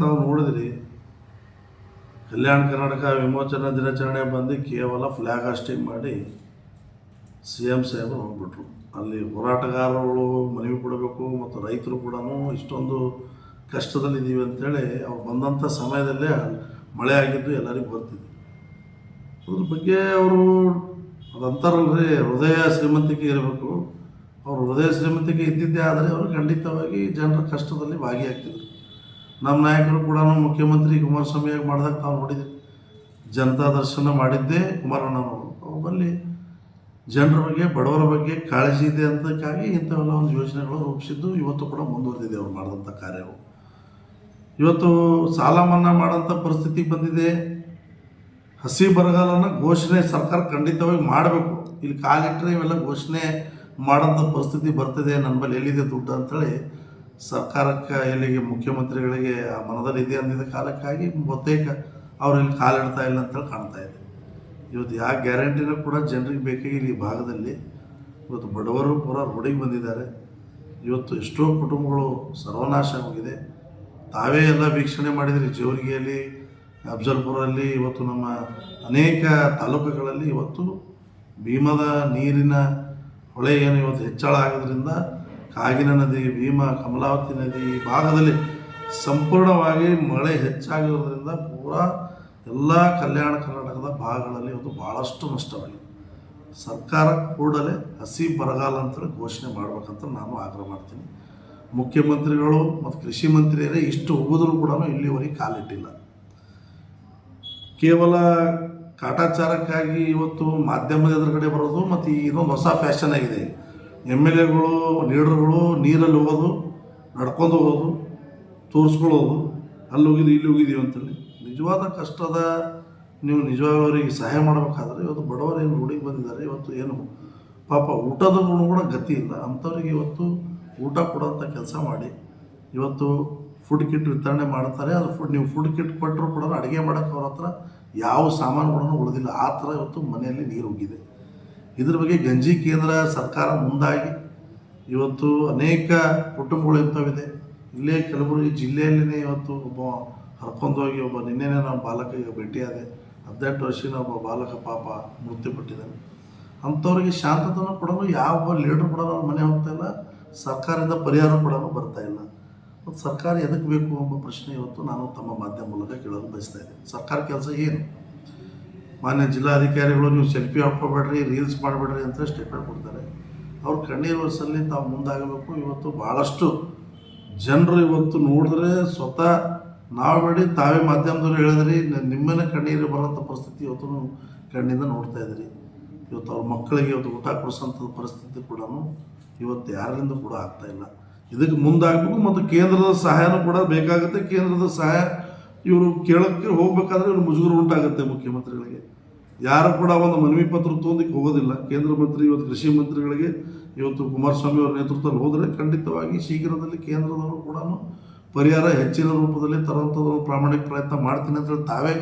ತಾವು ನೋಡಿದ್ರಿ? ಕಲ್ಯಾಣ ಕರ್ನಾಟಕ ವಿಮೋಚನಾ ದಿನಾಚರಣೆ ಬಂದು ಕೇವಲ ಫ್ಲ್ಯಾಗ್ ಹಾಸ್ಟಿಂಗ್ ಮಾಡಿ ಸಿ ಎಂ ಸಾಹೇಬರು ಹೋಗ್ಬಿಟ್ರು. ಅಲ್ಲಿ ಹೋರಾಟಗಾರರು ಮನವಿ ಕೊಡಬೇಕು ಮತ್ತು ರೈತರು ಕೂಡ ಇಷ್ಟೊಂದು ಕಷ್ಟದಲ್ಲಿದ್ದೀವಿ ಅಂತೇಳಿ ಅವ್ರು ಬಂದಂಥ ಸಮಯದಲ್ಲೇ ಮಳೆ ಆಗಿದ್ದು ಎಲ್ಲರಿಗೂ ಬರ್ತಿದೆ ಅದ್ರ ಬಗ್ಗೆ ಅವರು ಅದಂತಾರಲ್ಲ ಅಂತಾರಲ್ರಿ, ಹೃದಯ ಶ್ರೀಮಂತಿಕೆ ಇರಬೇಕು. ಅವರು ಹೃದಯ ಶ್ರೀಮಂತಿಕೆ ಇದ್ದಿದ್ದೇ ಆದರೆ ಅವರು ಖಂಡಿತವಾಗಿ ಜನರ ಕಷ್ಟದಲ್ಲಿ ಭಾಗಿಯಾಗ್ತಿದ್ರು. ನಮ್ಮ ನಾಯಕರು ಕೂಡ ಮುಖ್ಯಮಂತ್ರಿ ಕುಮಾರಸ್ವಾಮಿಯಾಗಿ ಮಾಡಿದಾಗ ತಾವು ನೋಡಿದ್ರಿ ಜನತಾ ದರ್ಶನ ಮಾಡಿದ್ದೇ ಕುಮಾರಣ್ಣನವರು. ಬಲ್ಲಿ ಜನರ ಬಗ್ಗೆ, ಬಡವರ ಬಗ್ಗೆ ಕಾಳಜಿ ಇದೆ ಅಂತಕ್ಕಾಗಿ ಇಂಥವೆಲ್ಲ ಒಂದು ಯೋಜನೆಗಳು ರೂಪಿಸಿದ್ದು ಇವತ್ತು ಕೂಡ ಮುಂದುವರೆದಿದೆ ಅವ್ರು ಮಾಡಿದಂಥ ಕಾರ್ಯವು. ಇವತ್ತು ಸಾಲ ಮನ್ನಾ ಮಾಡೋಂಥ ಪರಿಸ್ಥಿತಿ ಬಂದಿದೆ. ಹಸಿ ಬರಗಾಲನ ಘೋಷಣೆ ಸರ್ಕಾರ ಖಂಡಿತವಾಗಿ ಮಾಡಬೇಕು. ಇಲ್ಲಿ ಕಾಲಿಟ್ಟರೆ ಇವೆಲ್ಲ ಘೋಷಣೆ ಮಾಡೋಂಥ ಪರಿಸ್ಥಿತಿ ಬರ್ತಿದೆ ನನ್ನ ಬಳಿ ಎಲ್ಲಿದೆ ದುಡ್ಡು ಅಂತೇಳಿ ಸರ್ಕಾರಕ್ಕೆ ಎಲ್ಲಿಗೆ ಮುಖ್ಯಮಂತ್ರಿಗಳಿಗೆ ಮನದಲ್ಲಿ ಇದೆ ಅಂದಿದ್ದ ಕಾಲಕ್ಕಾಗಿ ಬಹುತೇಕ ಅವ್ರು ಇಲ್ಲಿ ಕಾಲಿಡ್ತಾ ಇಲ್ಲ ಅಂತೇಳಿ ಕಾಣ್ತಾ ಇದೆ. ಇವತ್ತು ಯಾವ ಗ್ಯಾರಂಟಿನೂ ಕೂಡ ಜನರಿಗೆ ಬೇಕಾಗಿಲ್ಲ ಈ ಭಾಗದಲ್ಲಿ ಇವತ್ತು ಬಡವರು ಪೂರ ರೋಡಿಗೆ ಬಂದಿದ್ದಾರೆ. ಇವತ್ತು ಎಷ್ಟೋ ಕುಟುಂಬಗಳು ಸರ್ವನಾಶ ಆಗಿದೆ. ತಾವೇ ಎಲ್ಲ ವೀಕ್ಷಣೆ ಮಾಡಿದ್ರಿ. ಜೇವರಿಗೆಯಲ್ಲಿ ಅಫ್ಜಲ್ಪುರಲ್ಲಿ, ಇವತ್ತು ನಮ್ಮ ಅನೇಕ ತಾಲೂಕುಗಳಲ್ಲಿ ಇವತ್ತು ಭೀಮದ ನೀರಿನ ಹೊಳೆ ಏನು ಇವತ್ತು ಹೆಚ್ಚಳ ಆಗೋದ್ರಿಂದ ಕಾಗಿನ ನದಿ, ಭೀಮಾ, ಕಮಲಾವತಿ ನದಿ ಈ ಭಾಗದಲ್ಲಿ ಸಂಪೂರ್ಣವಾಗಿ ಮಳೆ ಹೆಚ್ಚಾಗಿರೋದ್ರಿಂದ ಪೂರಾ ಎಲ್ಲ ಕಲ್ಯಾಣ ಕರ್ನಾಟಕದ ಭಾಗಗಳಲ್ಲಿ ಇವತ್ತು ಭಾಳಷ್ಟು ನಷ್ಟವಾಗಿದೆ. ಸರ್ಕಾರ ಕೂಡಲೇ ಹಸಿ ಬರಗಾಲ ಅಂತೇಳಿ ಘೋಷಣೆ ಮಾಡ್ಬೇಕಂತ ನಾನು ಆಗ್ರಹ ಮಾಡ್ತೀನಿ. ಮುಖ್ಯಮಂತ್ರಿಗಳು ಮತ್ತು ಕೃಷಿ ಮಂತ್ರಿಯರೇ ಇಷ್ಟು ಹೋದರೂ ಕೂಡ ಇಲ್ಲಿವರೆಗೆ ಕಾಲಿಟ್ಟಿಲ್ಲ. ಕೇವಲ ಕಾಟಾಚಾರಕ್ಕಾಗಿ ಇವತ್ತು ಮಾಧ್ಯಮದ ಎದುರುಗಡೆ ಬರೋದು ಮತ್ತು ಇದೊಂದು ಹೊಸ ಫ್ಯಾಷನ್ ಆಗಿದೆ. ಎಂ ಎಲ್ ಎಗಳು, ಲೀಡರ್ಗಳು ನೀರಲ್ಲಿ ಹೋಗೋದು, ನಡ್ಕೊಂಡು ಹೋಗೋದು, ತೋರಿಸ್ಕೊಳ್ಳೋದು, ಅಲ್ಲಿ ಹೋಗಿದ್ದು ಇಲ್ಲಿ ಹೋಗಿದ್ದೀವಿ ಅಂತೇಳಿ. ನಿಜವಾದ ಕಷ್ಟದ ನೀವು ನಿಜವಾಗವರಿಗೆ ಸಹಾಯ ಮಾಡಬೇಕಾದ್ರೆ ಇವತ್ತು ಬಡವರು ಏನು ರೂಢಿಗೆ ಬಂದಿದ್ದಾರೆ, ಇವತ್ತು ಏನು ಪಾಪ ಊಟದ ಕೂಡ ಗತಿ ಇಲ್ಲ. ಅಂಥವ್ರಿಗೆ ಇವತ್ತು ಊಟ ಕೊಡೋಂಥ ಕೆಲಸ ಮಾಡಿ, ಇವತ್ತು ಫುಡ್ ಕಿಟ್ ವಿತರಣೆ ಮಾಡ್ತಾರೆ, ಅದು ಫುಡ್ ನೀವು ಫುಡ್ ಕಿಟ್ ಕೊಟ್ಟರು ಕೂಡ ಅಡುಗೆ ಮಾಡೋಕ್ಕೆ ಅವ್ರ ಹತ್ರ ಯಾವ ಸಾಮಾನುಗಳನ್ನು ಉಳಿದಿಲ್ಲ. ಆ ಥರ ಇವತ್ತು ಮನೆಯಲ್ಲಿ ನೀರು ಹೋಗಿದೆ ಇದ್ರ ಬಗ್ಗೆ ಗಂಜಿ ಕೇಂದ್ರ ಸರ್ಕಾರ ಮುಂದಾಗಿ ಇವತ್ತು ಅನೇಕ ಕುಟುಂಬಗಳು ಇಂಥವಿದೆ. ಇಲ್ಲೇ ಕಲಬುರಗಿ ಜಿಲ್ಲೆಯಲ್ಲಿನೇ ಇವತ್ತು ಒಬ್ಬ ಹರ್ಕೊಂಡೋಗಿ ಒಬ್ಬ ನಿನ್ನೆನೇ ನಮ್ಮ ಬಾಲಕಿಗೆ ಭೇಟಿಯಾದೆ. ಹದಿನೆಂಟು ವರ್ಷದ ಒಬ್ಬ ಬಾಲಕ ಪಾಪ ಮೃತ್ಯುಪಟ್ಟಿದ್ದಾನೆ ಅಂಥವ್ರಿಗೆ ಶಾಂತತನ ಕೊಡಲು ಯಾವ ಲೀಡ್ರು ಕೂಡ ಅವ್ರ ಮನೆ ಹೋಗ್ತಾ ಇಲ್ಲ. ಸರ್ಕಾರದಿಂದ ಪರಿಹಾರ ಕೊಡಲು ಬರ್ತಾ ಇಲ್ಲ. ಮತ್ತು ಸರ್ಕಾರ ಎದಕ್ಕೆ ಬೇಕು ಎಂಬ ಪ್ರಶ್ನೆ ಇವತ್ತು ನಾನು ತಮ್ಮ ಮಾಧ್ಯಮ ಮೂಲಕ ಕೇಳಲು ಬಯಸ್ತಾ ಇದ್ದೀನಿ. ಸರ್ಕಾರ ಕೆಲಸ ಏನು? ಮಾನ್ಯ ಜಿಲ್ಲಾಧಿಕಾರಿಗಳು ನೀವು ಸೆಲ್ಫಿ ಹಾಕ್ಕೋಬೇಡ್ರಿ, ರೀಲ್ಸ್ ಮಾಡಬೇಡ್ರಿ ಅಂತ ಸ್ಟೇಟ್ಮೆಂಟ್ ಕೊಡ್ತಾರೆ. ಅವ್ರು ಕಣ್ಣೀರು ವರ್ಷದಲ್ಲಿ ತಾವು ಮುಂದಾಗಬೇಕು. ಇವತ್ತು ಭಾಳಷ್ಟು ಜನರು ಇವತ್ತು ನೋಡಿದ್ರೆ ಸ್ವತಃ ನಾವು ಬೇಡಿ ತಾವೇ ಮಾಧ್ಯಮದವ್ರು ಹೇಳಿದ್ರಿ ನಿಮ್ಮನ್ನ ನಿಮ್ಮನೆ ಕಣ್ಣೀರು ಬರೋಂಥ ಪರಿಸ್ಥಿತಿ ಇವತ್ತು ಕಣ್ಣಿಂದ ನೋಡ್ತಾ ಇದ್ದೀರಿ. ಇವತ್ತು ಅವ್ರ ಮಕ್ಕಳಿಗೆ ಇವತ್ತು ಊಟ ಕೊಡಿಸೋಂಥ ಪರಿಸ್ಥಿತಿ ಕೂಡ ಇವತ್ತು ಯಾರಿಂದ ಕೂಡ ಆಗ್ತಾ ಇಲ್ಲ. ಇದಕ್ಕೆ ಮುಂದಾಗಬೇಕು ಮತ್ತು ಕೇಂದ್ರದ ಸಹಾಯನೂ ಕೂಡ ಬೇಕಾಗುತ್ತೆ. ಕೇಂದ್ರದ ಸಹಾಯ ಇವರು ಕೇಳೋಕ್ಕೆ ಹೋಗ್ಬೇಕಾದ್ರೆ ಇವರು ಮುಜುಗರ ಉಂಟಾಗುತ್ತೆ ಮುಖ್ಯಮಂತ್ರಿಗಳಿಗೆ. ಯಾರು ಕೂಡ ಒಂದು ಮನವಿ ಪತ್ರ ತೋಂದಕ್ಕೆ ಹೋಗೋದಿಲ್ಲ. ಕೇಂದ್ರ ಮಂತ್ರಿ ಇವತ್ತು ಕೃಷಿ ಮಂತ್ರಿಗಳಿಗೆ ಇವತ್ತು ಕುಮಾರಸ್ವಾಮಿ ಅವರ ನೇತೃತ್ವದಲ್ಲಿ ಹೋದರೆ ಖಂಡಿತವಾಗಿ ಶೀಘ್ರದಲ್ಲಿ ಕೇಂದ್ರದವರು ಕೂಡ ಪರಿಹಾರ ಹೆಚ್ಚಿನ ರೂಪದಲ್ಲಿ ತರುವಂಥದ್ದು ಒಂದು ಪ್ರಾಮಾಣಿಕ ಪ್ರಯತ್ನ ಮಾಡ್ತೀನಿ ಅಂತೇಳಿ ತಾವೇ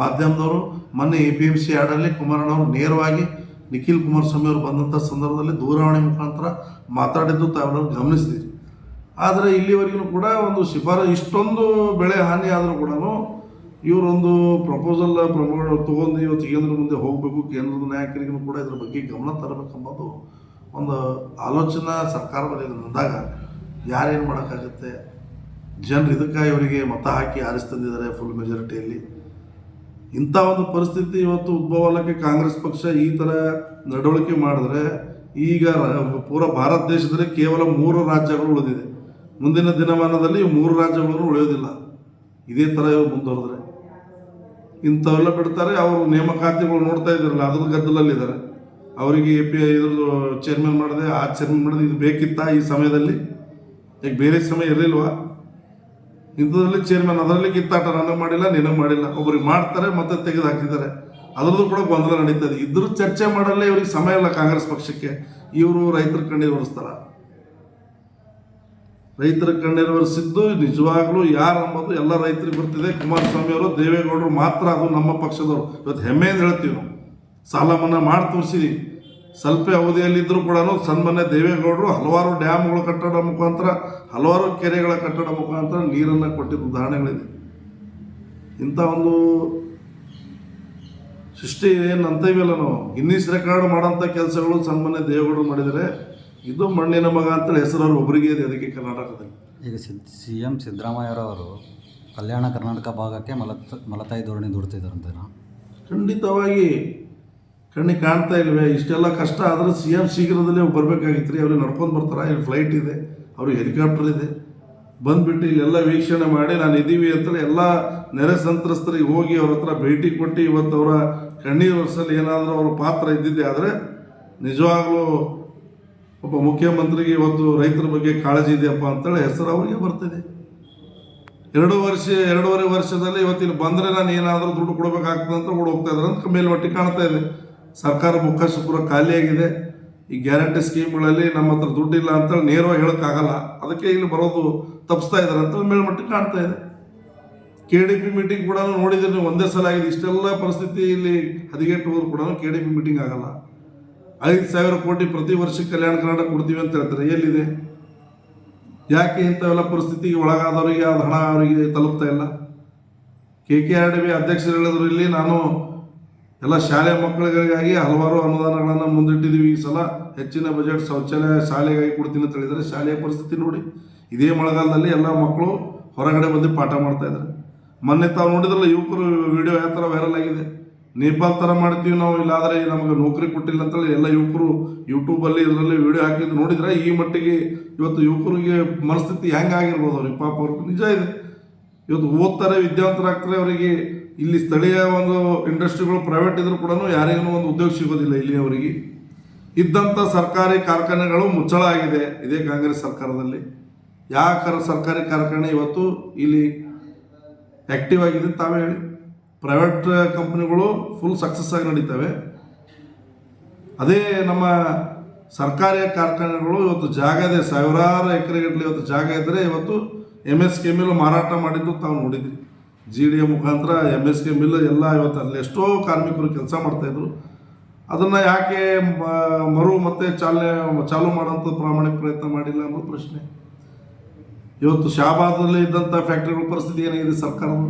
ಮಾಧ್ಯಮದವರು, ಮೊನ್ನೆ ಎ ಪಿ ಎಂ ಸಿ ಆಡಲ್ಲಿ ಕುಮಾರಣ್ಣವರು ನೇರವಾಗಿ ನಿಖಿಲ್ ಕುಮಾರಸ್ವಾಮಿ ಅವರು ಬಂದಂಥ ಸಂದರ್ಭದಲ್ಲಿ ದೂರವಾಣಿ ಮುಖಾಂತರ ಮಾತಾಡಿದ್ದು ತಾವೆಲ್ಲರೂ ಗಮನಿಸಿದ್ದೀರಿ ಆದರೆ ಇಲ್ಲಿವರೆಗೂ ಕೂಡ ಒಂದು ಶಿಫಾರಸು, ಇಷ್ಟೊಂದು ಬೆಳೆ ಹಾನಿ ಆದರೂ ಕೂಡ ಇವರೊಂದು ಪ್ರಪೋಸಲ್ ಪ್ರಮಾಣ ತೊಗೊಂಡು ಇವತ್ತು ಕೇಂದ್ರ ಮುಂದೆ ಹೋಗಬೇಕು, ಕೇಂದ್ರದ ನಾಯಕರಿಗೂ ಕೂಡ ಇದ್ರ ಬಗ್ಗೆ ಗಮನ ತರಬೇಕನ್ನೋದು ಒಂದು ಆಲೋಚನಾ ಸರ್ಕಾರದಲ್ಲಿ ಬಂದಾಗ ಯಾರೇನು ಮಾಡೋಕ್ಕಾಗುತ್ತೆ? ಜನರು ಇದಕ್ಕೆ ಇವರಿಗೆ ಮತ ಹಾಕಿ ಆರಿಸಿ ತಂದಿದ್ದಾರೆ ಫುಲ್ ಮೆಜಾರಿಟಿಯಲ್ಲಿ ಇಂಥ ಒಂದು ಪರಿಸ್ಥಿತಿ ಇವತ್ತು ಉದ್ಭವ ಅಲ್ಲಕ್ಕೆ ಕಾಂಗ್ರೆಸ್ ಪಕ್ಷ ಈ ಥರ ನಡವಳಿಕೆ ಮಾಡಿದ್ರೆ ಈಗ ಪೂರ ಭಾರತ ದೇಶದಲ್ಲಿ ಕೇವಲ ಮೂರು ರಾಜ್ಯಗಳು ಉಳಿದಿದೆ. ಮುಂದಿನ ದಿನಮಾನದಲ್ಲಿ ಮೂರು ರಾಜ್ಯಗಳನ್ನು ಉಳಿಯೋದಿಲ್ಲ. ಇದೇ ಥರ ಇವರು ಮುಂದುವರೆದ್ರೆ. ಇಂಥವೆಲ್ಲ ಬಿಡ್ತಾರೆ, ಅವರು ನೇಮಕಾತಿಗಳು ನೋಡ್ತಾ ಇದ್ರಲ್ಲ ಅದ್ರ ಗದ್ದಲಲ್ಲಿದ್ದಾರೆ. ಅವರಿಗೆ ಎ ಪಿ ಇದ್ರದ್ದು ಚೇರ್ಮನ್ ಮಾಡಿದೆ, ಆ ಚೇರ್ಮನ್ ಮಾಡಿದೆ, ಇದು ಬೇಕಿತ್ತಾ ಈ ಸಮಯದಲ್ಲಿ? ಈಗ ಬೇರೆ ಸಮಯ ಇರಲಿಲ್ವಾ? ಇಂಥದ್ರಲ್ಲಿ ಚೇರ್ಮನ್ ಅದರಲ್ಲಿ ಕಿತ್ತಾಟ ನನಗೆ ಮಾಡಿಲ್ಲ, ನಿನಗೆ ಮಾಡಿಲ್ಲ. ಒಬ್ರಿಗೆ ಮಾಡ್ತಾರೆ, ಮತ್ತೆ ತೆಗೆದು ಹಾಕಿದ್ದಾರೆ. ಅದರದ್ದು ಕೂಡ ಗೊಂದಲ ನಡೀತದೆ ಇದ್ರ ಚರ್ಚೆ ಮಾಡಲ್ಲೇ ಇವ್ರಿಗೆ ಸಮಯ ಇಲ್ಲ ಕಾಂಗ್ರೆಸ್ ಪಕ್ಷಕ್ಕೆ. ಇವರು ರೈತರ ಕಣ್ಣೀರು ಒರೆಸ್ತಾರ. ರೈತರ ಕಣ್ಣೀರು ಒರೆಸಿದ್ದು ನಿಜವಾಗ್ಲೂ ಯಾರು ಅನ್ನೋದು ಎಲ್ಲ ರೈತರಿಗೆ ಬರ್ತಿದೆ ಕುಮಾರಸ್ವಾಮಿ ಅವರು, ದೇವೇಗೌಡರು ಮಾತ್ರ ಅದು ನಮ್ಮ ಪಕ್ಷದವರು. ಇವತ್ತು ಹೆಮ್ಮೆಯಿಂದ ಹೇಳ್ತೀವಿ ನಾವು. ಸಾಲ ಮನ್ನಾ ಮಾಡಿ ತೋರಿಸಿದೀವಿ. ಸ್ವಲ್ಪ ಅವಧಿಯಲ್ಲಿದ್ದರೂ ಕೂಡ ಸನ್ಮಾನ್ಯ ದೇವೇಗೌಡರು ಹಲವಾರು ಡ್ಯಾಮ್ಗಳ ಕಟ್ಟಡ ಮುಖಾಂತರ, ಹಲವಾರು ಕೆರೆಗಳ ಕಟ್ಟಡ ಮುಖಾಂತರ ನೀರನ್ನು ಕೊಟ್ಟಿದ್ದ ಉದಾಹರಣೆಗಳಿದೆ. ಇಂಥ ಒಂದು ಸೃಷ್ಟಿ ಏನು ಅಂತೇವಿಲ್ಲ ನಾವು. ಗಿನ್ನೀಸ್ ರೆಕಾರ್ಡ್ ಮಾಡೋಂಥ ಕೆಲಸಗಳು ಸನ್ಮಾನ್ಯ ದೇವೇಗೌಡರು ಮಾಡಿದರೆ ಇದು ಮಣ್ಣಿನ ಮಗ ಅಂತೇಳಿ ಹೆಸರು ಅವ್ರು ಒಬ್ಬರಿಗೆ ಇದೆ ಅದಕ್ಕೆ ಕರ್ನಾಟಕದಲ್ಲಿ. ಈಗ ಸಿದ್ ಸಿ ಎಂ ಸಿದ್ದರಾಮಯ್ಯರವರು ಕಲ್ಯಾಣ ಕರ್ನಾಟಕ ಭಾಗಕ್ಕೆ ಮಲತ್ ಮಲತಾಯಿ ಧೋರಣೆ ದುಡ್ತಿದ್ದಾರಂತೇನಾ? ಖಂಡಿತವಾಗಿ ಕಣ್ಣಿಗೆ ಕಾಣ್ತಾ ಇಲ್ವೇ? ಇಷ್ಟೆಲ್ಲ ಕಷ್ಟ ಆದರೆ ಸಿ ಎಂ ಶೀಘ್ರದಲ್ಲೇ ಬರಬೇಕಾಗಿತ್ತು ರೀ ಅವ್ರಿಗೆ ನಡ್ಕೊಂಡು ಬರ್ತಾರೆ? ಇಲ್ಲಿ ಫ್ಲೈಟ್ ಇದೆ. ಅವ್ರಿಗೆ ಹೆಲಿಕಾಪ್ಟರ್ ಇದೆ. ಬಂದುಬಿಟ್ಟು ಇಲ್ಲೆಲ್ಲ ವೀಕ್ಷಣೆ ಮಾಡಿ ನಾನು ಇದ್ದೀವಿ ಅಂತೇಳಿ ಎಲ್ಲ ನೆರೆ ಸಂತ್ರಸ್ತರಿಗೆ ಹೋಗಿ ಅವ್ರ ಹತ್ರ ಭೇಟಿ ಕೊಟ್ಟು ಇವತ್ತು ಅವರ ಕಣ್ಣೀರು ವರ್ಷದಲ್ಲಿ ಏನಾದರೂ ಅವರ ಪಾತ್ರ ಇದ್ದಿದ್ದೆ ಆದರೆ ನಿಜವಾಗ್ಲೂ ಒಬ್ಬ ಮುಖ್ಯಮಂತ್ರಿಗೆ ಇವತ್ತು ರೈತರ ಬಗ್ಗೆ ಕಾಳಜಿ ಇದೆಯಪ್ಪ ಅಂತೇಳಿ ಹೆಸರು ಅವರಿಗೆ ಬರ್ತಿದೆ. ಎರಡು ವರ್ಷ, ಎರಡೂವರೆ ವರ್ಷದಲ್ಲಿ ಇವತ್ತಿಲ್ಲಿ ಬಂದರೆ ನಾನು ಏನಾದರೂ ದುಡ್ಡು ಕೊಡಬೇಕಾಗ್ತದೆ ಅಂತ ಓಡ್ ಹೋಗ್ತಾ ಇದ್ದಾರೆ ಅಂತ ಮೇಲ್ಮಟ್ಟಿಗೆ ಕಾಣ್ತಾ ಇದೆ. ಸರ್ಕಾರ ಮುಖ ಪೂರ ಖಾಲಿಯಾಗಿದೆ. ಈ ಗ್ಯಾರಂಟಿ ಸ್ಕೀಮ್ಗಳಲ್ಲಿ ನಮ್ಮ ಹತ್ರ ದುಡ್ಡಿಲ್ಲ ಅಂತೇಳಿ ನೇರವಾಗಿ ಹೇಳೋಕ್ಕಾಗಲ್ಲ. ಅದಕ್ಕೆ ಇಲ್ಲಿ ಬರೋದು ತಪ್ಪಿಸ್ತಾ ಇದ್ದಾರೆ ಅಂತ ಮೇಲ್ಮಟ್ಟಿ ಕಾಣ್ತಾ ಇದೆ. ಕೆ ಡಿ ಪಿ ಮೀಟಿಂಗ್ ಕೂಡ ನೋಡಿದ್ರೆ ನೀವು ಒಂದೇ ಸಲ ಆಗಿದೆ. ಇಷ್ಟೆಲ್ಲ ಪರಿಸ್ಥಿತಿ ಇಲ್ಲಿ ಹದಿಗೆಟ್ಟು ಹೋದ್ರು ಕೂಡ ಕೆ ಡಿ ಪಿ ಮೀಟಿಂಗ್ ಆಗಲ್ಲ. ಐದು ಸಾವಿರ ಕೋಟಿ ಪ್ರತಿ ವರ್ಷ ಕಲ್ಯಾಣ ಕರ್ನಾಟಕ ಕೊಡ್ತೀವಿ ಅಂತ ಹೇಳ್ತಾರೆ. ಎಲ್ಲಿದೆ? ಯಾಕೆ ಇಂಥವೆಲ್ಲ ಪರಿಸ್ಥಿತಿಗೆ ಒಳಗಾದವರಿಗೆ ಅದು ಹಣ ಅವರಿಗೆ ತಲುಪ್ತಾ ಇಲ್ಲ? K K R D B ಅಧ್ಯಕ್ಷರು ಹೇಳಿದ್ರು, ಇಲ್ಲಿ ನಾನು ಎಲ್ಲ ಶಾಲೆ ಮಕ್ಕಳಿಗಾಗಿ ಹಲವಾರು ಅನುದಾನಗಳನ್ನು ಮುಂದಿಟ್ಟಿದ್ದೀವಿ. ಈ ಸಲ ಹೆಚ್ಚಿನ ಬಜೆಟ್ ಶೌಚಾಲಯ ಶಾಲೆಗಾಗಿ ಕೊಡ್ತೀನಿ ಅಂತ ಹೇಳಿದರೆ ಶಾಲೆಯ ಪರಿಸ್ಥಿತಿ ನೋಡಿ, ಇದೇ ಮಳೆಗಾಲದಲ್ಲಿ ಎಲ್ಲ ಮಕ್ಕಳು ಹೊರಗಡೆ ಬಂದು ಪಾಠ ಮಾಡ್ತಾ ಇದ್ದಾರೆ. ಮೊನ್ನೆ ತಾವು ನೋಡಿದ್ರಲ್ಲ, ಯುವಕರು ವಿಡಿಯೋ ಯಾವ ಥರ ವೈರಲ್ ಆಗಿದೆ? ನೇಪಾಲ್ ಥರ ಮಾಡ್ತೀವಿ ನಾವು, ಇಲ್ಲಾದರೆ ನಮಗೆ ನೌಕರಿ ಕೊಟ್ಟಿಲ್ಲ ಅಂತೇಳಿ ಎಲ್ಲ ಯುವಕರು ಯೂಟ್ಯೂಬಲ್ಲಿ ಇದರಲ್ಲಿ ವಿಡಿಯೋ ಹಾಕಿದ್ದು ನೋಡಿದರೆ ಈ ಮಟ್ಟಿಗೆ ಇವತ್ತು ಯುವಕರಿಗೆ ಮನಸ್ಥಿತಿ ಹೆಂಗೆ ಆಗಿರ್ಬೋದು ಅವ್ರಿಗೆ? ಪಾಪ ಅವ್ರಿಗೆ ನಿಜ ಇದೆ. ಇವತ್ತು ಓದ್ತಾರೆ, ವಿದ್ಯಾವಂತರಾಗ್ತಾರೆ, ಅವರಿಗೆ ಇಲ್ಲಿ ಸ್ಥಳೀಯ ಒಂದು ಇಂಡಸ್ಟ್ರಿಗಳು ಪ್ರೈವೇಟ್ ಇದ್ರೂ ಕೂಡ ಯಾರಿಗೂ ಒಂದು ಉದ್ಯೋಗ ಸಿಗೋದಿಲ್ಲ ಇಲ್ಲಿ ಅವರಿಗೆ. ಇದ್ದಂಥ ಸರ್ಕಾರಿ ಕಾರ್ಖಾನೆಗಳು ಮುಚ್ಚಳ ಆಗಿದೆ ಇದೇ ಕಾಂಗ್ರೆಸ್ ಸರ್ಕಾರದಲ್ಲಿ. ಯಾಕರ ಸರ್ಕಾರಿ ಕಾರ್ಖಾನೆ ಇವತ್ತು ಇಲ್ಲಿ ಆ್ಯಕ್ಟಿವ್ ಆಗಿದೆ ತಾವೇ ಹೇಳಿ. ಪ್ರೈವೇಟ್ ಕಂಪ್ನಿಗಳು ಫುಲ್ ಸಕ್ಸಸ್ ಆಗಿ ನಡೀತವೆ. ಅದೇ ನಮ್ಮ ಸರ್ಕಾರಿ ಕಾರ್ಖಾನೆಗಳು ಇವತ್ತು ಜಾಗ ಇದೆ, ಸಾವಿರಾರು ಎಕರೆಗಟ್ಟಲೆ ಇವತ್ತು ಜಾಗ ಇದ್ದರೆ ಇವತ್ತು ಎಂ ಎಸ್ ಕೆ ಮಿಲ್ ಮಾರಾಟ ಮಾಡಿದ್ದು ತಾವು ನೋಡಿದ್ವಿ ಜಿ ಡಿ ಎ ಮುಖಾಂತರ ಎಂ ಎಸ್ ಕೆ ಮಿಲ್ ಎಲ್ಲ ಇವತ್ತು ಅಲ್ಲಿ ಎಷ್ಟೋ ಕಾರ್ಮಿಕರು ಕೆಲಸ ಮಾಡ್ತಾಯಿದ್ರು ಅದನ್ನು ಯಾಕೆ ಮರು ಮತ್ತೆ ಚಾಲನೆ, ಚಾಲು ಮಾಡೋಂಥ ಪ್ರಾಮಾಣಿಕ ಪ್ರಯತ್ನ ಮಾಡಿಲ್ಲ ಅನ್ನೋ ಪ್ರಶ್ನೆ. ಇವತ್ತು ಶಾಬಾದಲ್ಲಿ ಇದ್ದಂಥ ಫ್ಯಾಕ್ಟ್ರಿಗಳ ಪರಿಸ್ಥಿತಿ ಏನಾಗಿದೆ ಸರ್ಕಾರದ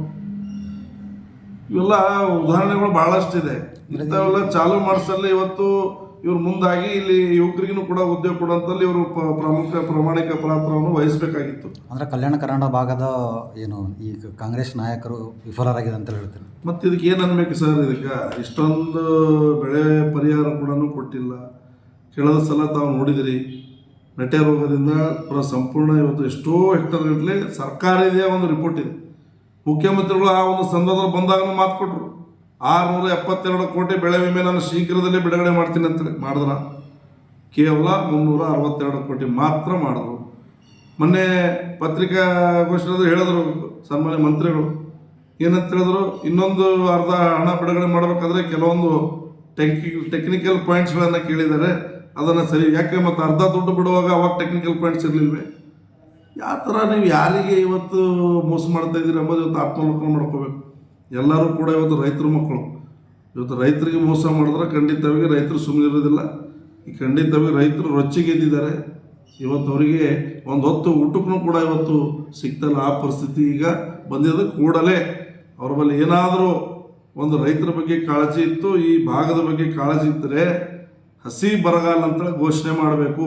ಇವೆಲ್ಲ ಉದಾಹರಣೆಗಳು ಬಹಳಷ್ಟಿದೆ. ಇಂಥವೆಲ್ಲ ಚಾಲು ಮಾಡಿಸಲ್ಲಿ ಇವತ್ತು ಇವ್ರು ಮುಂದಾಗಿ ಇಲ್ಲಿ ಯುವಕರಿಗೂ ಕೂಡ ಉದ್ಯೋಗ ಕೊಡುವಂಥಲ್ಲಿ ಇವರು ಪ್ರಮುಖ ಪ್ರಾಮಾಣಿಕ ಪಾತ್ರವನ್ನು ವಹಿಸಬೇಕಾಗಿತ್ತು. ಅಂದ್ರೆ ಕಲ್ಯಾಣ ಕರ್ನಾಟಕ ಭಾಗದ ಏನು ಈ ಕಾಂಗ್ರೆಸ್ ನಾಯಕರು ವಿಫಲರಾಗಿದೆ ಅಂತ ಹೇಳ್ತೀನಿ. ಮತ್ತು ಇದಕ್ಕೆ ಏನು ಅನ್ಬೇಕು ಸರ್? ಇದಕ್ಕೆ ಇಷ್ಟೊಂದು ಬೆಳೆ ಪರಿಹಾರ ಕೂಡ ಕೊಟ್ಟಿಲ್ಲ. ಕೇಳದ ಸಲ ತಾವು ನೋಡಿದಿರಿ ಮೆಟೆ ರೋಗದಿಂದ ಪೂರ ಸಂಪೂರ್ಣ ಇವತ್ತು ಎಷ್ಟೋ ಹೆಕ್ಟರ್ ಗಟ್ಟಲೆ ಸರ್ಕಾರದೇ ಒಂದು ರಿಪೋರ್ಟ್ ಇದೆ. ಮುಖ್ಯಮಂತ್ರಿಗಳು ಆ ಒಂದು ಸಂದರ್ಭದಲ್ಲಿ ಬಂದಾಗ ಮಾತು ಕೊಟ್ಟರು ಆರುನೂರ ಎಪ್ಪತ್ತೆರಡು ಕೋಟಿ ಬೆಳೆ ವಿಮೆ ನಾನು ಶೀಘ್ರದಲ್ಲಿ ಬಿಡುಗಡೆ ಮಾಡ್ತೀನಿ ಅಂತೇಳಿ ಮಾಡಿದ್ರ. ಕೇವಲ ಮುನ್ನೂರ ಅರವತ್ತೆರಡು ಕೋಟಿ ಮಾತ್ರ ಮಾಡಿದ್ರು. ಮೊನ್ನೆ ಪತ್ರಿಕಾಗೋಷ್ಠಿಯಲ್ಲಿ ಹೇಳಿದ್ರು ಸನ್ಮಾನ್ಯ ಮಂತ್ರಿಗಳು. ಏನಂತ ಹೇಳಿದ್ರು? ಇನ್ನೊಂದು ಅರ್ಧ ಹಣ ಬಿಡುಗಡೆ ಮಾಡಬೇಕಾದ್ರೆ ಕೆಲವೊಂದು ಟೆಕ್ನಿ ಟೆಕ್ನಿಕಲ್ ಪಾಯಿಂಟ್ಸ್ಗಳನ್ನು ಕೇಳಿದ್ದಾರೆ. ಅದನ್ನು ಸರಿ, ಯಾಕೆ ಮತ್ತು ಅರ್ಧ ದುಡ್ಡು ಬಿಡುವಾಗ ಅವಾಗ ಟೆಕ್ನಿಕಲ್ ಪಾಯಿಂಟ್ಸ್ ಇರಲಿಲ್ವೇ? ಯಾವ ಥರ ನೀವು ಯಾರಿಗೆ ಇವತ್ತು ಮೋಸ ಮಾಡ್ತಾ ಇದ್ದೀರಿ ಅಂಬೋದು ಇವತ್ತು ಆತ್ಮಾವಲೋಕನ ಮಾಡ್ಕೋಬೇಕು. ಎಲ್ಲರೂ ಕೂಡ ಇವತ್ತು ರೈತರ ಮಕ್ಕಳು. ಇವತ್ತು ರೈತರಿಗೆ ಮೋಸ ಮಾಡಿದ್ರೆ ಖಂಡಿತವಾಗಿ ರೈತರು ಸುಮ್ಮನೆ ಇರೋದಿಲ್ಲ. ಈ ಖಂಡಿತವಾಗಿ ರೈತರು ರೊಚ್ಚಿಗೆದ್ದಿದ್ದಾರೆ. ಇವತ್ತು ಅವರಿಗೆ ಒಂದು ಹೊತ್ತು ಊಟಕ್ಕೂ ಕೂಡ ಇವತ್ತು ಸಿಗ್ತಲ್ಲ ಆ ಪರಿಸ್ಥಿತಿ ಈಗ ಬಂದಿದ್ದು ಕೂಡಲೇ. ಅವ್ರ ಮೇಲೆ ಏನಾದರೂ ಒಂದು ರೈತರ ಬಗ್ಗೆ ಕಾಳಜಿ ಇತ್ತು, ಈ ಭಾಗದ ಬಗ್ಗೆ ಕಾಳಜಿ ಇದ್ದರೆ ಹಸಿ ಬರಗಾಲ ಅಂತ ಘೋಷಣೆ ಮಾಡಬೇಕು.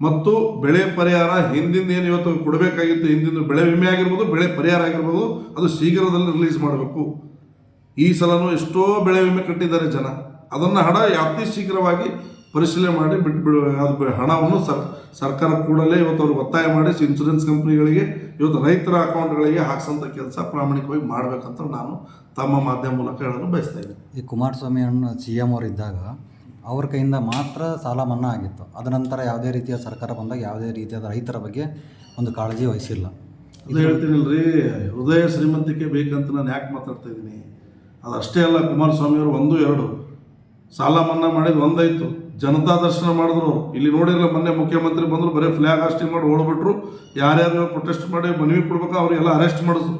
ಮತ್ತು ಬೆಳೆ ಪರಿಹಾರ ಹಿಂದಿಂದ ಏನು ಇವತ್ತು ಕೊಡಬೇಕಾಗಿತ್ತು ಹಿಂದಿನ ಬೆಳೆ ವಿಮೆ ಆಗಿರ್ಬೋದು, ಬೆಳೆ ಪರಿಹಾರ ಆಗಿರ್ಬೋದು, ಅದು ಶೀಘ್ರದಲ್ಲಿ ರಿಲೀಸ್ ಮಾಡಬೇಕು. ಈ ಸಲನೂ ಎಷ್ಟೋ ಬೆಳೆ ವಿಮೆ ಕಟ್ಟಿದ್ದಾರೆ ಜನ. ಅದನ್ನು ಹಣ ಅತಿ ಶೀಘ್ರವಾಗಿ ಪರಿಶೀಲನೆ ಮಾಡಿ ಬಿಟ್ಬಿಡು ಅದು ಹಣವನ್ನು ಸರ್, ಸರ್ಕಾರ ಕೂಡಲೇ ಇವತ್ತು ಅವ್ರಿಗೆ ಒತ್ತಾಯ ಮಾಡಿ ಇನ್ಶೂರೆನ್ಸ್ ಕಂಪ್ನಿಗಳಿಗೆ ಇವತ್ತು ರೈತರ ಅಕೌಂಟ್ಗಳಿಗೆ ಹಾಕ್ಸೋಂಥ ಕೆಲಸ ಪ್ರಾಮಾಣಿಕವಾಗಿ ಮಾಡಬೇಕಂತ ನಾನು ತಮ್ಮ ಮಾಧ್ಯಮ ಮೂಲಕ ಹೇಳಲು ಬಯಸ್ತಾ ಇದ್ದೀನಿ. ಈ ಕುಮಾರಸ್ವಾಮಿ ಅಣ್ಣ ಸಿ ಎಂ ಅವರು ಇದ್ದಾಗ ಅವ್ರ ಕೈಯಿಂದ ಮಾತ್ರ ಸಾಲ ಮನ್ನಾ ಆಗಿತ್ತು. ಅದ ನಂತರ ಯಾವುದೇ ರೀತಿಯ ಸರ್ಕಾರ ಬಂದಾಗ ಯಾವುದೇ ರೀತಿಯಾದ ರೈತರ ಬಗ್ಗೆ ಒಂದು ಕಾಳಜಿ ವಹಿಸಿಲ್ಲ. ಇದು ಹೇಳ್ತೀನಿಲ್ರಿ, ಹೃದಯ ಶ್ರೀಮಂತಿಕೆ ಬೇಕಂತ ನಾನು ಯಾಕೆ ಮಾತಾಡ್ತಾ ಇದ್ದೀನಿ? ಅದು ಅಷ್ಟೇ ಅಲ್ಲ, ಕುಮಾರಸ್ವಾಮಿ ಅವರು ಒಂದು, ಎರಡು. ಸಾಲ ಮನ್ನಾ ಮಾಡಿದ್ದು ಒಂದಾಯ್ತು. ಜನತಾ ದರ್ಶನ ಮಾಡಿದ್ರು ಇಲ್ಲಿ ನೋಡಿರಲ್ಲ ಮೊನ್ನೆ ಮುಖ್ಯಮಂತ್ರಿ ಬಂದರು, ಬರೀ ಫ್ಲ್ಯಾಗ್ ಹಾಸ್ಟಿಂಗ್ ಮಾಡಿ ಓಡ್ಬಿಟ್ರು. ಯಾರ್ಯಾರು ಪ್ರೊಟೆಸ್ಟ್ ಮಾಡಿ ಮನವಿ ಕೊಡ್ಬೇಕು, ಅವರಿಗೆಲ್ಲ ಅರೆಸ್ಟ್ ಮಾಡಿದ್ರು.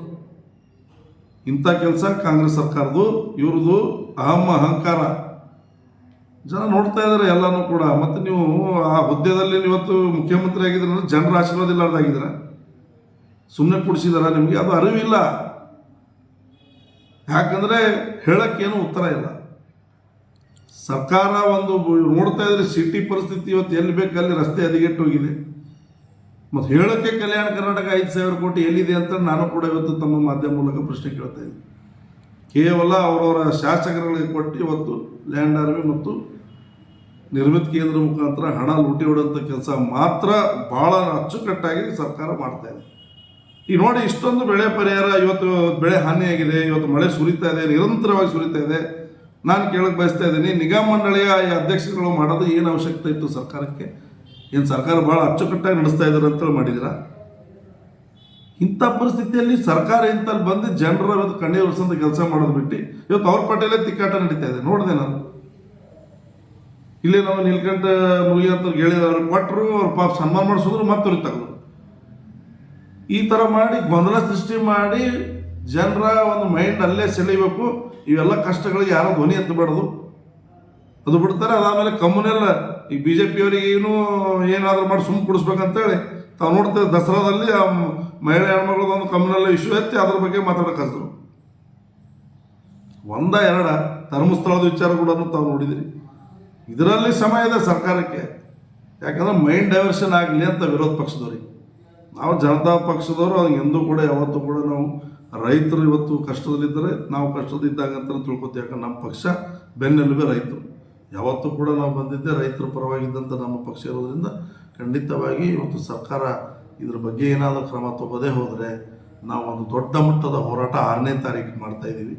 ಇಂಥ ಕೆಲಸ ಕಾಂಗ್ರೆಸ್ ಸರ್ಕಾರದ್ದು, ಇವ್ರದ್ದು ಅಹಂ ಅಹಂಕಾರ. ಜನ ನೋಡ್ತಾ ಇದ್ದಾರೆ ಎಲ್ಲನೂ ಕೂಡ. ಮತ್ತು ನೀವು ಆ ಹುದ್ದೆದಲ್ಲಿ ಇವತ್ತು ಮುಖ್ಯಮಂತ್ರಿ ಆಗಿದ್ರೆ ಅಂದ್ರೆ ಜನರ ಆಶೀರ್ವಾದ ಇಲ್ಲಾರ್ದಾಗಿದ್ದೀರ ಸುಮ್ಮನೆ ಕುಡಿಸಿದಾರ ನಿಮಗೆ? ಅದು ಅರಿವಿಲ್ಲ. ಯಾಕಂದರೆ ಹೇಳೋಕ್ಕೇನು ಉತ್ತರ ಇಲ್ಲ. ಸರ್ಕಾರ ಒಂದು ನೋಡ್ತಾ ಇದ್ರೆ ಸಿಟಿ ಪರಿಸ್ಥಿತಿ ಇವತ್ತು ಎಲ್ಲಿ ಬೇಕು ಅಲ್ಲಿ ರಸ್ತೆ ಹದಿಗೆಟ್ಟು ಹೋಗಿದೆ. ಮತ್ತು ಹೇಳೋಕ್ಕೆ ಕಲ್ಯಾಣ ಕರ್ನಾಟಕ ಐದು ಸಾವಿರ ಕೋಟಿ ಎಲ್ಲಿದೆ ಅಂತ ನಾನು ಕೂಡ ಇವತ್ತು ತಮ್ಮ ಮಾಧ್ಯಮ ಮೂಲಕ ಪ್ರಶ್ನೆ ಕೇಳ್ತಾ ಇದ್ದೀನಿ. ಕೇವಲ ಅವರವರ ಶಾಸಕರುಗಳಿಗೆ ಕೊಟ್ಟು ಇವತ್ತು ಲ್ಯಾಂಡ್ ಆರ್ಮಿ ಮತ್ತು ನಿರ್ಮಿತ ಕೇಂದ್ರ ಮುಖಾಂತರ ಹಣ ಲೂಟಿ ಹೊಡುವಂಥ ಕೆಲಸ ಮಾತ್ರ ಭಾಳ ಅಚ್ಚುಕಟ್ಟಾಗಿ ಸರ್ಕಾರ ಮಾಡ್ತಾ ಇದೆ. ಈಗ ನೋಡಿ ಇಷ್ಟೊಂದು ಬೆಳೆ ಪರಿಹಾರ, ಇವತ್ತು ಬೆಳೆ ಹಾನಿಯಾಗಿದೆ, ಇವತ್ತು ಮಳೆ ಸುರಿತಾ ಇದೆ, ನಿರಂತರವಾಗಿ ಸುರಿತಾ ಇದೆ. ನಾನು ಕೇಳಕ್ಕೆ ಬಯಸ್ತಾ ಇದ್ದೀನಿ, ನಿಗಮ ಮಂಡಳಿಯ ಅಧ್ಯಕ್ಷರುಗಳು ಮಾಡೋದು ಏನು ಅವಶ್ಯಕತೆ ಇತ್ತು ಸರ್ಕಾರಕ್ಕೆ? ಏನು ಸರ್ಕಾರ ಭಾಳ ಅಚ್ಚುಕಟ್ಟಾಗಿ ನಡೆಸ್ತಾ ಇದ್ದಾರೆ ಅಂತೇಳಿ ಮಾಡಿದಿರ? ಇಂಥ ಪರಿಸ್ಥಿತಿಯಲ್ಲಿ ಸರ್ಕಾರ ಇಂತಲ್ಲಿ ಬಂದು ಜನರ ಕಣ್ಣೀರು ಕೆಲಸ ಮಾಡೋದು ಬಿಟ್ಟು ಇವತ್ತು ಅವ್ರ ಪಟ್ಟೇಲೇ ತಿಕ್ಕಾಟ ನಡೀತಾ ಇದೆ. ನೋಡಿದೆ ನಾನು. ಇಲ್ಲಿ ನಾವು ನೀಲ್ಕಂಠ ಮುಳುಗಿ ಅಂತ ಅವ್ರು ಕೊಟ್ಟರು ಅವ್ರ ಪಾಪ ಸನ್ಮಾನ ಮಾಡಿಸಿದ್ರು ಮತ್ತೆ ಅವ್ರಿಗೆ ಈ ಥರ ಮಾಡಿ, ಗೊಂದಲ ಸೃಷ್ಟಿ ಮಾಡಿ ಜನರ ಒಂದು ಮೈಂಡ್ ಅಲ್ಲೇ ಸೆಳೀಬೇಕು ಇವೆಲ್ಲ ಕಷ್ಟಗಳಿಗೆ ಯಾರೋ ಧ್ವನಿ ಎತ್ತಬಾರ್ದು. ಅದು ಬಿಡ್ತಾರೆ, ಅದಾದಮೇಲೆ ಕಮ್ಮನೆಲ್ಲ ಈ ಬಿ ಜೆ ಪಿಯವರಿಗೆ ಏನು ಏನಾದರೂ ಮಾಡಿ ಸುಮ್ಮನೆ ಕುಡಿಸ್ಬೇಕಂತೇಳಿ, ತಾವು ನೋಡ್ತೇವೆ ದಸರಾದಲ್ಲಿ ಆ ಮಹಿಳೆ ಹೆಣ್ಮಗಳದೊಂದು ಕಮ್ಮನೆಲ್ಲ ಇಶ್ಯೂ ಎತ್ತಿ ಅದ್ರ ಬಗ್ಗೆ ಮಾತಾಡಕ್ಕೆ ಹಚ್ಚಿದ್ರು ಒಂದ ಎರಡ ಧರ್ಮಸ್ಥಳದ ವಿಚಾರ ಕೂಡ ತಾವು ನೋಡಿದಿರಿ. ಇದರಲ್ಲಿ ಸಮಯ ಇದೆ ಸರ್ಕಾರಕ್ಕೆ. ಯಾಕಂದ್ರೆ ಮೈಂಡ್ ಡೈವರ್ಷನ್ ಆಗಲಿ ಅಂತ ವಿರೋಧ ಪಕ್ಷದವ್ರಿಗೆ. ನಾವು ಜನತಾ ಪಕ್ಷದವರು, ಅದು ಎಂದೂ ಕೂಡ ಯಾವತ್ತೂ ಕೂಡ ನಾವು ರೈತರು ಇವತ್ತು ಕಷ್ಟದಲ್ಲಿದ್ದರೆ ನಾವು ಕಷ್ಟದಿದ್ದಾಗ ಅಂತ ತಿಳ್ಕೊತೀವಿ. ಯಾಕಂದ್ರೆ ನಮ್ಮ ಪಕ್ಷ ಬೆನ್ನೆಲುಬೆ ರೈತರು. ಯಾವತ್ತೂ ಕೂಡ ನಾವು ಬಂದಿದ್ದೆ ರೈತರ ಪರವಾಗಿದ್ದಂಥ ನಮ್ಮ ಪಕ್ಷ ಇರೋದ್ರಿಂದ ಖಂಡಿತವಾಗಿ ಇವತ್ತು ಸರ್ಕಾರ ಇದ್ರ ಬಗ್ಗೆ ಏನಾದರೂ ಕ್ರಮ ತಗೋದೇ ಹೋದರೆ ನಾವು ಒಂದು ದೊಡ್ಡ ಮಟ್ಟದ ಹೋರಾಟ ಆರನೇ ತಾರೀಕು ಮಾಡ್ತಾ ಇದ್ದೀವಿ.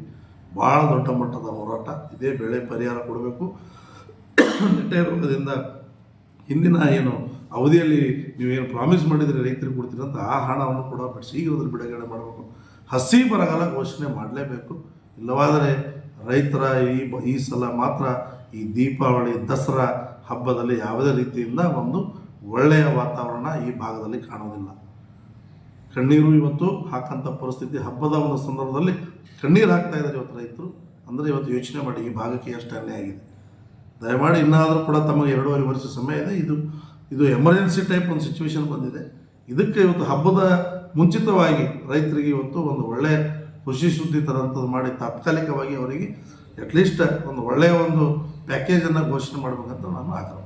ಭಾಳ ದೊಡ್ಡ ಮಟ್ಟದ ಹೋರಾಟ. ಇದೇ ಬೆಳೆ ಪರಿಹಾರ ಕೊಡಬೇಕು. ನೆಟ್ಟೆ ಹಿಂದಿನ ಏನು ಅವಧಿಯಲ್ಲಿ ನೀವೇನು ಪ್ರಾಮಿಸ್ ಮಾಡಿದರೆ ರೈತರಿಗೆ ಕೊಡ್ತೀರಂತ ಆ ಹಣವನ್ನು ಕೂಡ ಬಟ್ ಶೀಘ್ರದಲ್ಲಿ ಬಿಡುಗಡೆ ಮಾಡಬೇಕು. ಹಸಿ ಬರಗಾಲ ಘೋಷಣೆ ಮಾಡಲೇಬೇಕು. ಇಲ್ಲವಾದರೆ ರೈತರ ಈ ಈ ಸಲ ಮಾತ್ರ ಈ ದೀಪಾವಳಿ, ದಸರಾ ಹಬ್ಬದಲ್ಲಿ ಯಾವುದೇ ರೀತಿಯಿಂದ ಒಂದು ಒಳ್ಳೆಯ ವಾತಾವರಣ ಈ ಭಾಗದಲ್ಲಿ ಕಾಣೋದಿಲ್ಲ ಕಣ್ಣೀರು ಇವತ್ತು ಹಾಕಂಥ ಪರಿಸ್ಥಿತಿ ಹಬ್ಬದ ಒಂದು ಸಂದರ್ಭದಲ್ಲಿ ಕಣ್ಣೀರು ಹಾಕ್ತಾ ಇದ್ದಾರೆ ಇವತ್ತು ರೈತರು. ಅಂದರೆ ಇವತ್ತು ಯೋಚನೆ ಮಾಡಿ ಈ ಭಾಗಕ್ಕೆ ಎಷ್ಟು ಅನ್ಯಾಯ ಆಗಿದೆ. ದಯಮಾಡಿ ಇನ್ನಾದರೂ ಕೂಡ ತಮಗೆ ಎರಡೂವರೆ ವರ್ಷ ಸಮಯ ಇದೆ. ಇದು ಇದು ಎಮರ್ಜೆನ್ಸಿ ಟೈಪ್ ಒಂದು ಸಿಚುವೇಶನ್ ಬಂದಿದೆ. ಇದಕ್ಕೆ ಇವತ್ತು ಹಬ್ಬದ ಮುಂಚಿತವಾಗಿ ರೈತರಿಗೆ ಇವತ್ತು ಒಂದು ಒಳ್ಳೆಯ ಖುಷಿ ಸುದ್ದಿ ತರಂಥದ್ದು ಮಾಡಿ ತಾತ್ಕಾಲಿಕವಾಗಿ ಅವರಿಗೆ ಅಟ್ಲೀಸ್ಟ್ ಒಂದು ಒಳ್ಳೆಯ ಒಂದು ಪ್ಯಾಕೇಜನ್ನು ಘೋಷಣೆ ಮಾಡಬೇಕಂತ ನಾನು ಆಗ್ರಹ